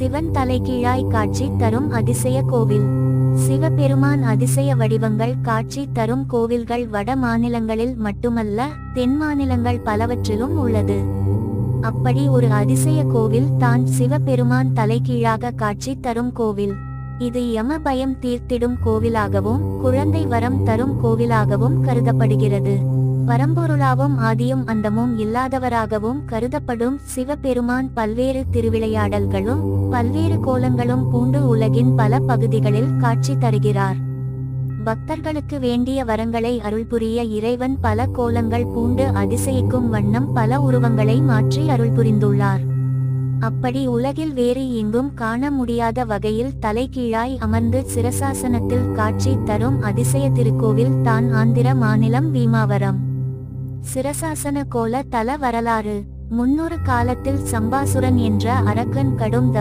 சிவன் தலைகீழாய் காட்சி தரும் அதிசய கோவில். சிவபெருமான் அதிசய வடிவங்கள் காட்சி தரும் கோவில்கள் வட மாநிலங்களில் மட்டுமல்ல தென் மாநிலங்கள் பலவற்றிலும் உள்ளது. அப்படி ஒரு அதிசய கோவில் தான் சிவபெருமான் தலைகீழாக காட்சி தரும் கோவில். இது யம பயம் தீர்த்திடும் கோவிலாகவும் குழந்தை வரம் தரும் கோவிலாகவும் கருதப்படுகிறது. பரம்பொருளாவும் ஆதியும் அந்தமும் இல்லாதவராகவும் கருதப்படும் சிவபெருமான் பல்வேறு திருவிளையாடல்களும் பல்வேறு கோலங்களும் பூண்டு உலகின் பல பகுதிகளில் காட்சி தருகிறார். பக்தர்களுக்கு வேண்டிய வரங்களை அருள்புரிய இறைவன் பல கோலங்கள் பூண்டு அதிசயிக்கும் வண்ணம் பல உருவங்களை மாற்றி அருள் புரிந்துள்ளார். அப்படி உலகில் வேறு எங்கும் காண முடியாத வகையில் தலைகீழாய் அமர்ந்து சிரசாசனத்தில் காட்சி தரும் அதிசய திருக்கோவில் தான் ஆந்திர மாநிலம் பீமாவரம் சிரசாசன கோல தல வரலாறு. முன்னொரு காலத்தில் சம்பாசுரன் என்ற அரக்கன் கடும் தவ